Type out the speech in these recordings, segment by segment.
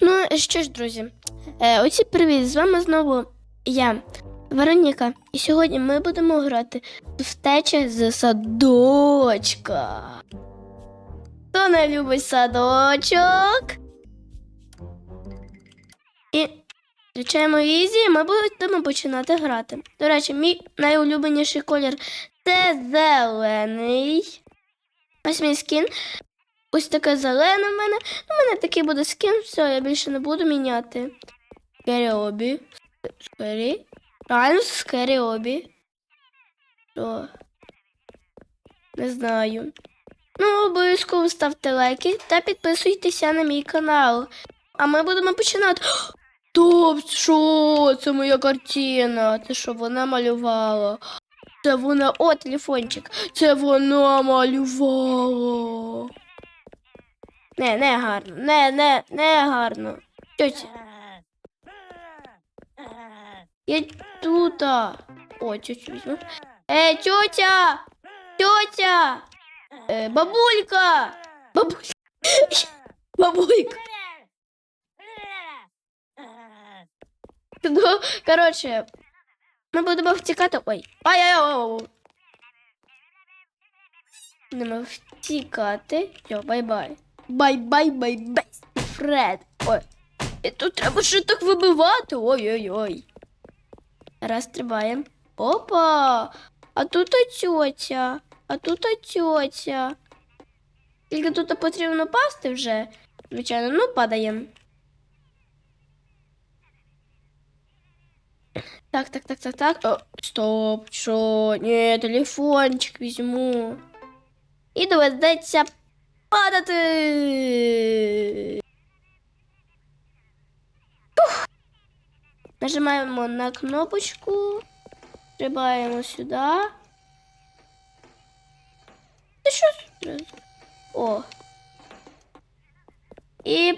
Ну що ж, друзі, е, оці привіт, з вами знову я, Вероніка. І сьогодні ми будемо грати в втеча з садочка. Хто не любить садочок? І включаємо Ізі, і ми будемо починати грати. До речі, мій найулюбленіший колір це зелений. Ось мій скін. Ось таке зелене в мене. У мене такий буде скін, все, я більше не буду міняти. Скері обі. Скері. Правильно, скері обі. Що? Не знаю. Ну, обов'язково ставте лайки та підписуйтеся на мій канал. А ми будемо починати. Топ, що? Це моя картина. Це що вона малювала? Це вона. О, телефончик. Це вона малювала. Не, не гарно. Не, не, не гарно. Тьотя, я тут. О, тьотю візьму. Е, тьотя! Тьотя! Е, бабулька! Бабулька! Бабулька! Ну, коротше, ми будемо втікати. Ой. ай ай ой Будемо втікати. Все, бай-бай. Бай-бай-бай-бай, Фред. Ой. І тут треба ще так вибивати. Ой-ой-ой. Раз стрибаємо. Опа! А тут тьотя. А тут тьотя. Тільки тут потрібно пасти вже. Звичайно, ну падаємо. Так, так, так, так, так. О, стоп, що? Ні, телефончик візьму. І доведеться падати. Ух. Нажимаємо на кнопочку. Стрибаємо сюди. Ти що зразу? О. І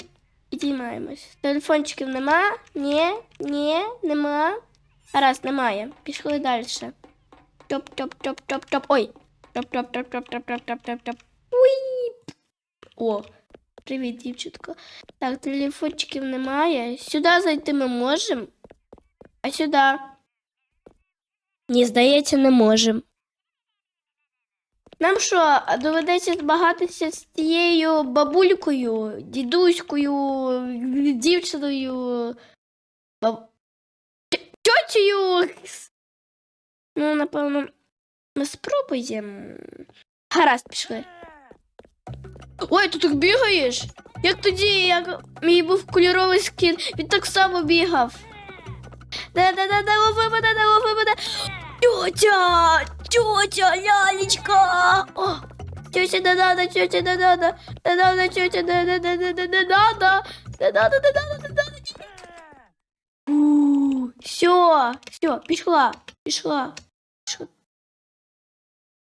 підіймаємось. Телефончиків нема? Ні, ні, нема. Раз, немає. Пішли далі. Топ, топ, топ, топ, топ. Ой. Топ, топ, О, привіт, дівчатка. Так, телефончиків немає. Сюди зайти ми можемо. А сюди. Ні, здається, не можемо. Нам що, доведеться змагатися з тією бабулькою, дідуською, дівчиною, баб... ть- Ну, напевно, ми спробуємо. Гаразд, пішли. Ой, ти так бігаєш? Як тоді, як мій був кольоровий скін, він так само бігав. Да-да-да, лови мене, да, лови мене. Тьотя! Тьотя, лялечка! О, тьотя, да надо, тьотя, да надо, да надо, тьотя, да да да да да надо, да надо, да надо, да надо. У, Все, все, пішла, пішла. пішла.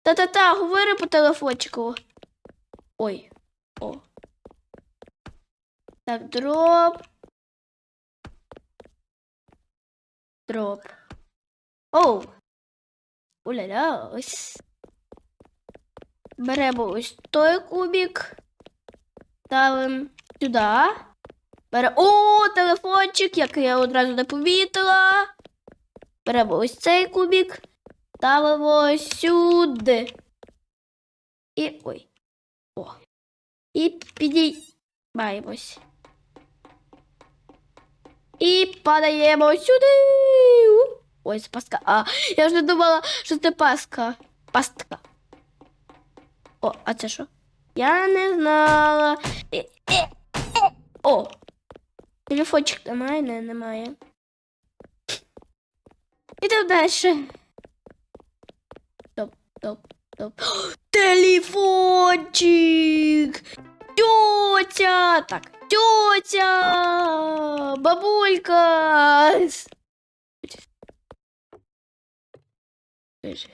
Та-та-та, говори по телефончику. Ой, о. Так, дроп. Дроп. Оу. Уля-ля, ось. Беремо ось той кубик. Ставимо сюди. Бере. О, телефончик, який я одразу не помітила. Беремо ось цей кубик. Ставимо сюди. І. Ой. І підіймаємось. І падаємо сюди. Ой, це пастка. А, я не думала, що це пастка. Пастка. О, а це що? Я не знала. Е, е, е. О! Телефончик немає, не, немає. Ідемо далі. Стоп, стоп, стоп. Телефончик! Тетя! Так, тетя! Бабулька! Скажи.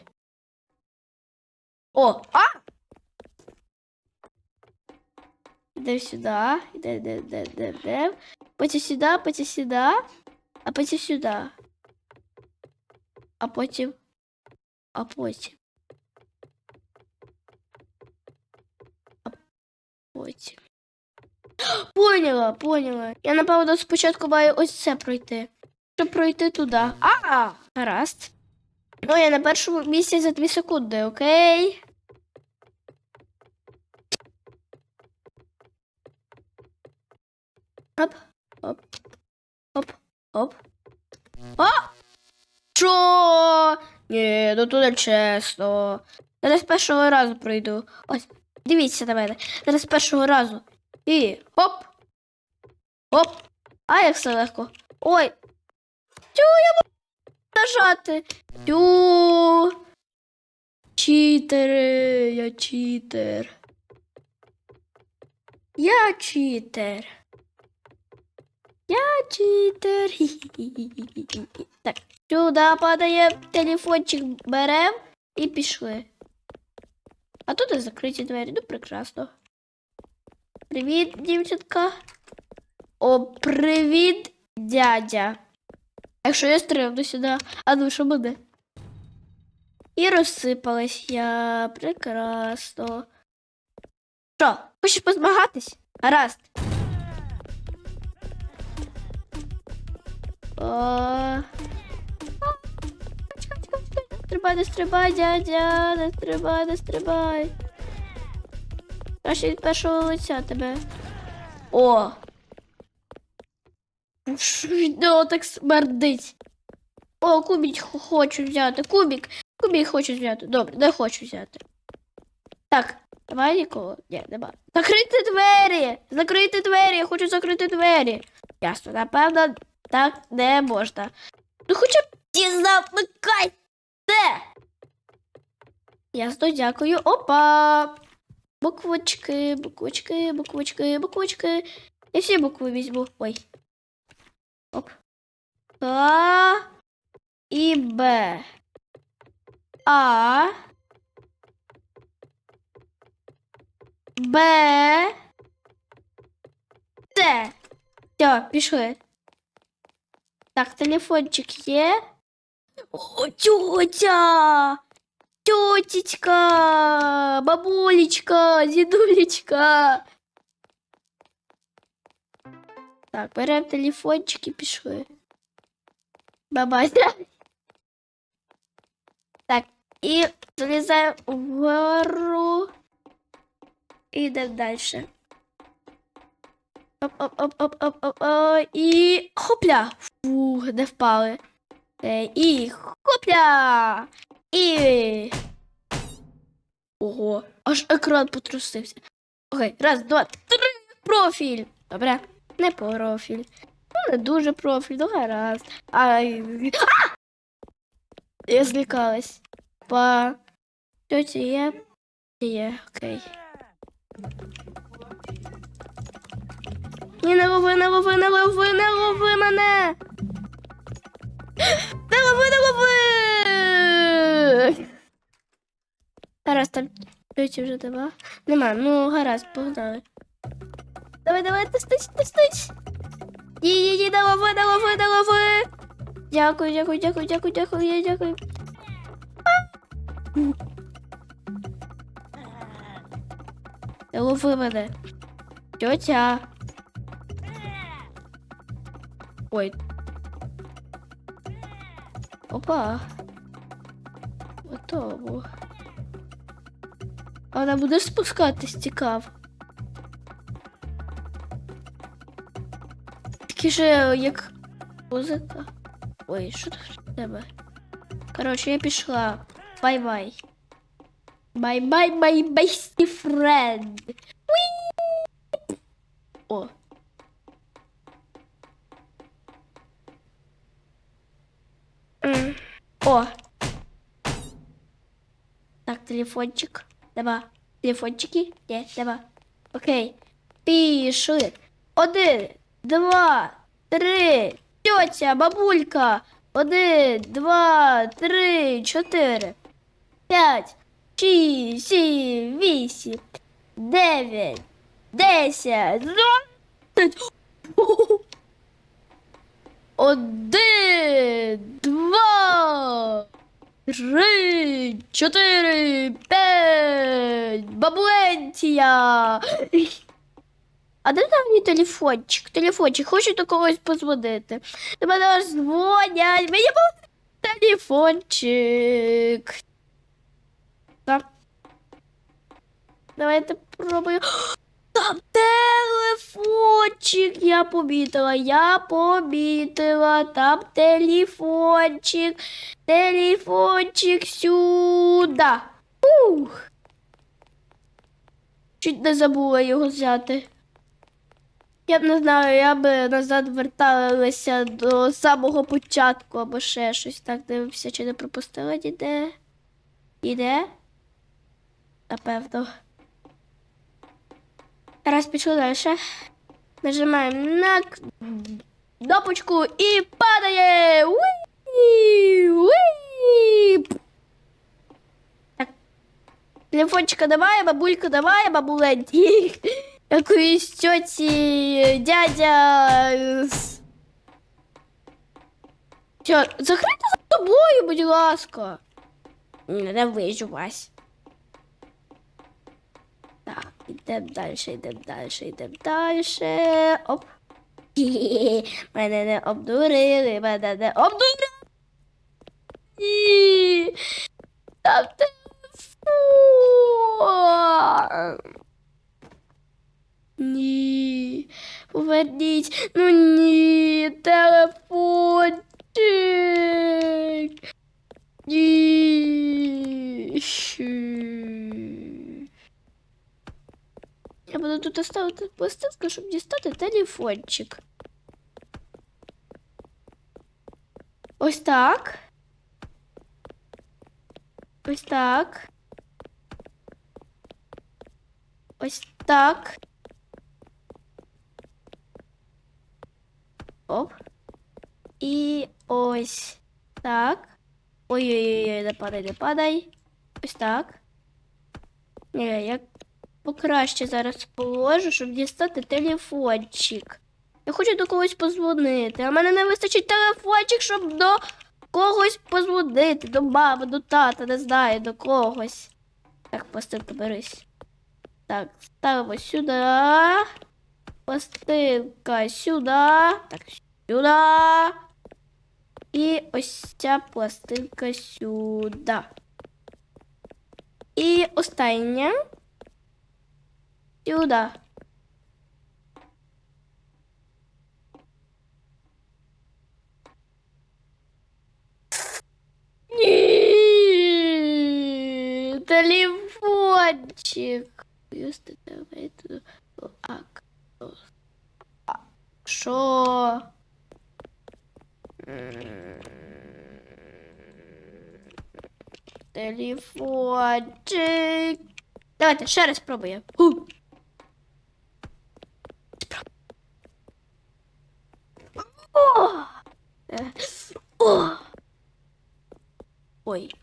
О, а! Іде сюди, іде, іде, іде, іде, іде. Потім сюди, потім сюди, а потім сюди. А потім, а потім. потім. Поняла, поняла. Я, напевно, спочатку маю ось це пройти. Щоб пройти туди. А, гаразд. Ну, я на першому місці за 2 секунди, окей? Оп, оп, оп, оп. А! Що? Ні, ну не чесно. Зараз з першого разу пройду. Ось, дивіться на мене. Зараз першого разу. І хоп. Хоп. А як все легко. Ой. Тю, я можу нажати. Тю. Читери, я читер. Я читер. Я читер. Хі-хі-хі-хі-хі. Так, сюди падає телефончик берем і пішли. А тут і закриті двері. Ну, прекрасно. Привіт, дівчатка. О, привіт, дядя. А Якщо я стрибну сюди, а ну що буде? І розсипалась я. Прекрасно. Що, хочеш позмагатись? Гаразд. О... Стрибай, не стрибай, дядя, не стрибай, не стрибай. Краще від першого лиця тебе. О! Що відео так смердить? О, кубік хочу взяти. Кубік. Кубік хочу взяти. Добре, не хочу взяти. Так, давай нікого. Ні, нема. Закрити двері! Закрити двері! Я хочу закрити двері. Ясно, напевно, так не можна. Ну хоча б ті замикай це. Ясно, дякую. Опа. Буквочки, буквочки, буквочки, буквочки. Я всі букви візьму. Ой. Оп. А і Б. А. Б. Т. Все, пішли. Так, телефончик є. О, тьотя! Тьотечка! Бабулечка! Дідулечка! Так, беремо телефончик і пішли. Бабася. Так, і залізаємо вгору. І йдемо далі. Оп, оп, оп, оп, оп, оп, оп, і хопля. Фух, не впали. Е, і хопля. І. Ого, аж екран потрусився. Окей, раз, два, три. Профіль. Добре, не профіль. Ну, не дуже профіль, ну гаразд. Ай. А! Я злякалась. Па. Тетя є? Є, окей. Ні, не лови, не лови, не лови, не лови мене. Не лови, не лови. Гаразд, там тьоті вже нема. Нема, ну гаразд, погнали. Давай, давай, тестись, тестись. Ні, ні, ні, не лови, не лови, не лови. Дякую, дякую, дякую, дякую, дякую, я дякую. Не лови мене. Тьотя. Ой. Опа. Готово. А вона буде спускатись, цікаво. Такі же, як музика. Ой, що тут в тебе? Коротше, я пішла. Бай-бай. Бай-бай, май бесті френд. О. телефончик. Давай. Телефончики? Ні, давай. Окей. Пішли. Один, два, три. Тьотя, бабулька. Один, два, три, чотири. П'ять, шість, сім, вісім, дев'ять, десять, двадцять. Один, два, три, чотири, п'ять, бабуленція. А де там мій телефончик? Телефончик, хочу до когось позвонити. До мене аж дзвонять. Мені був телефончик. Так. Давайте пробую. Телефончик. Я помітила, я помітила. Там телефончик. Телефончик сюди. Ух. Чуть не забула його взяти. Я б не знаю, я би назад верталася до самого початку або ще щось. Так, дивимося, чи не пропустила ніде. Іде? Напевно. Раз пішли далі. Нажимаємо на кнопочку і падає. Уі! Уі! Так. Телефончика давай, бабулька давай, бабуленькі. Якоїсь тьоті, дядя. с- Що, за тобою, будь ласка. Не вижу вас. Так, йдемо далі, йдемо далі, йдемо далі. Оп. Мене не обдурили, мене не обдурили. Ні. Там телефон. Ні. Поверніть. Ну ні, телефончик. тут ставити пластинку, щоб дістати телефончик. Ось так. Ось так. Ось так. Оп. І ось так. Ой-ой-ой, не падай, не падай. Ось так. Ні, я покраще зараз положу, щоб дістати телефончик. Я хочу до когось позвонити. А в мене не вистачить телефончик, щоб до когось позвонити. До мами, до тата, не знаю, до когось. Так, пластинка берись. Так, ставимо сюди. Пластинка сюди. Так, сюди. І ось ця пластинка сюди. І остання. Сюди. Ні, телефончик. Просто давай туди. Так. А, Телефончик. Давайте ще раз спробуємо. Ой.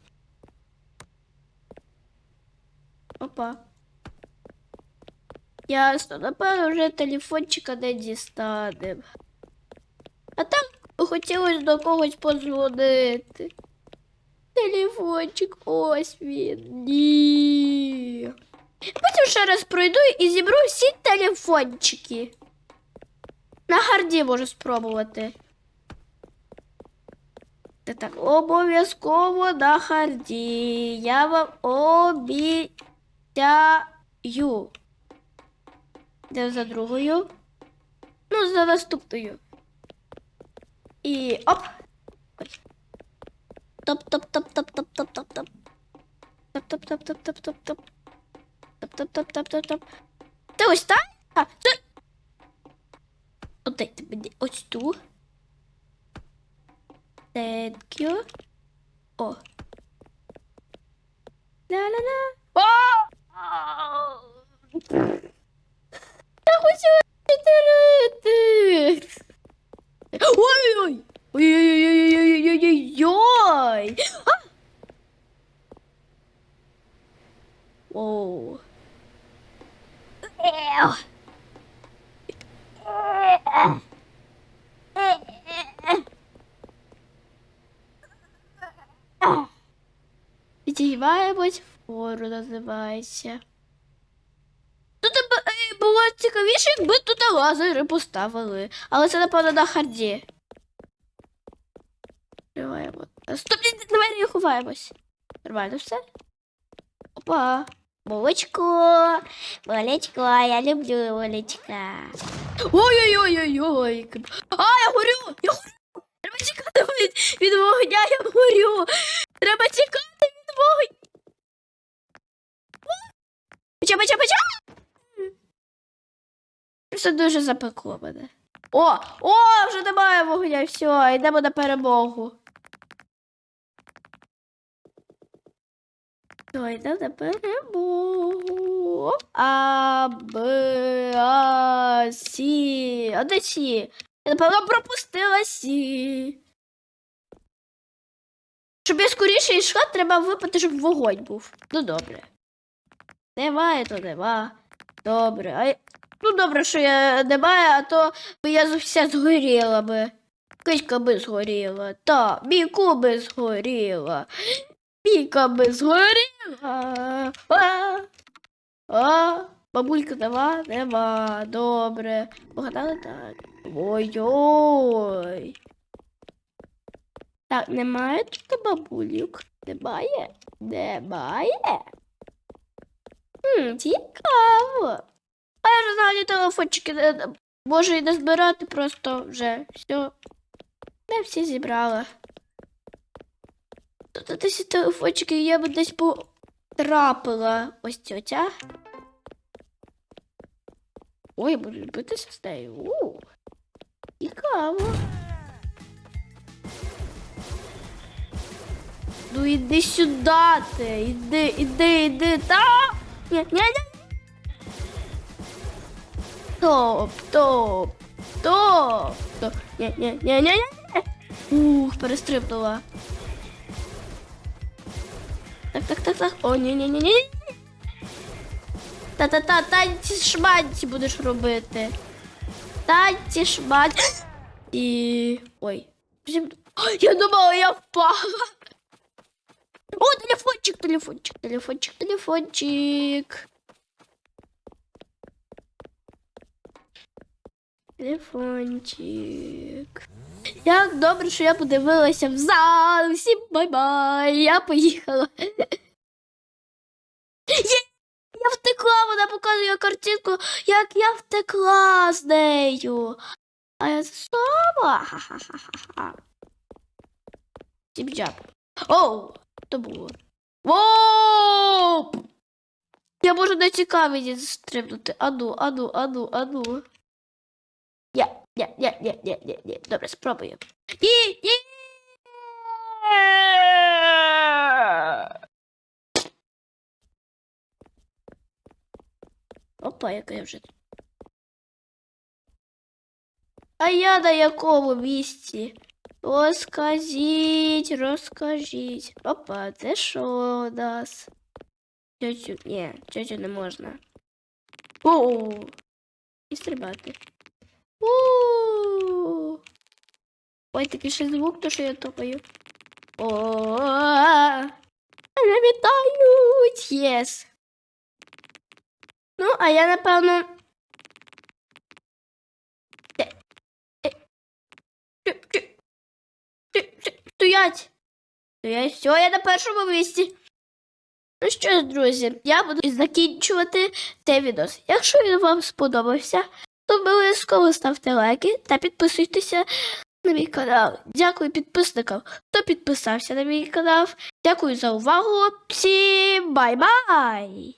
Опа. Ясно, напевно, вже телефончика не дістанем. А там хотілося до когось подзвонити. Телефончик, ось він. Ні. Потім ще раз пройду і зібру всі телефончики. На гарді можу спробувати. Так, обов'язково на харді. Я вам обіцяю. Де за другою? Ну, за наступною. І оп. Топ-топ-топ-топ-топ-топ-топ-топ. Топ-топ-топ-топ-топ-топ-топ. Топ-топ-топ-топ-топ-топ. Ти ось так? Це... Отдайте мені ось ту. Thank you. О. Ла-ла-ла. О! Я Підіймаємось називається. Тут е, було цікавіше, якби тут лазери поставили. Але це, напевно, на харді. Відкриваємо. Стоп, давай не ховаємось. Нормально все. Опа. Молочко. Молочко, я люблю молочка. Ой-ой-ой-ой-ой. А, я горю! Я горю! Треба тікати від, від вогня, я горю! Треба тікати від вогня! Печа, печа, печа! Все дуже запекло мене. О! О, вже немає вогня, все, йдемо на перемогу. Все, йдемо на перемогу. А, Б, А, Сі. А де Сі? Я, напевно, пропустила Сі. Щоб я скоріше йшла, треба випити, щоб вогонь був. Ну добре. Немає, то нема. Добре. А... Ну добре, що я немає, а то би я вся згоріла би. Кичка би згоріла. Та, Міку би згоріла. Міка би згоріла. А, а, бабулька нема? Нема. Добре. Погадали так. Ой-ой. Так, немає тут бабулюк? Немає? Немає? Хм, цікаво. А я ж взагалі телефончики не- не- можу і не збирати, просто вже все. Не всі зібрала. Тут десь телефончики я б десь потрапила. Ось ця. Ой, я буду битися з нею. У, Цікаво. Ну іди сюди ти. Іди, іди, іди. Та. Ні, ні, ні. Топ, топ, топ, топ. Ні, ні, ні, ні, ні. Ух, перестрибнула. Так, так, так, так. О, ні, ні, ні, ні. Та-та-та, танці шманці будеш робити. Танці шманці. І. Ой. Я думала, я впала. О, телефончик, телефончик, телефончик, телефончик. Телефончик. Як добре, що я подивилася в зал. Всім бай-бай. Я поїхала. Є! Я втекла, вона показує картинку, як я втекла з нею. А я сама. Ха-ха-ха-ха. Тіп-джаб. Оу, то було. Воу! Я можу на цікавість стрибнути. Ану, ану, ану, ану. Я, я, я, я, я, я, я. Добре, спробую. Ні, ні. Опа, яка я вже. А я на якому місці? Розкажіть, розкажіть. Опа, це що у нас? Тьотю, ні, тьотю не можна. О, і стрибати. У. Ой, такий ще звук, то що я топаю. О, мене вітають. Єс. Ну, а я напевно. 5. То ну, я все, я на першому місці. Ну що, ж, друзі, я буду закінчувати цей відео. Якщо він вам сподобався, то обов'язково ставте лайки та підписуйтеся на мій канал. Дякую підписникам, хто підписався на мій канал. Дякую за увагу. Всім бай-бай!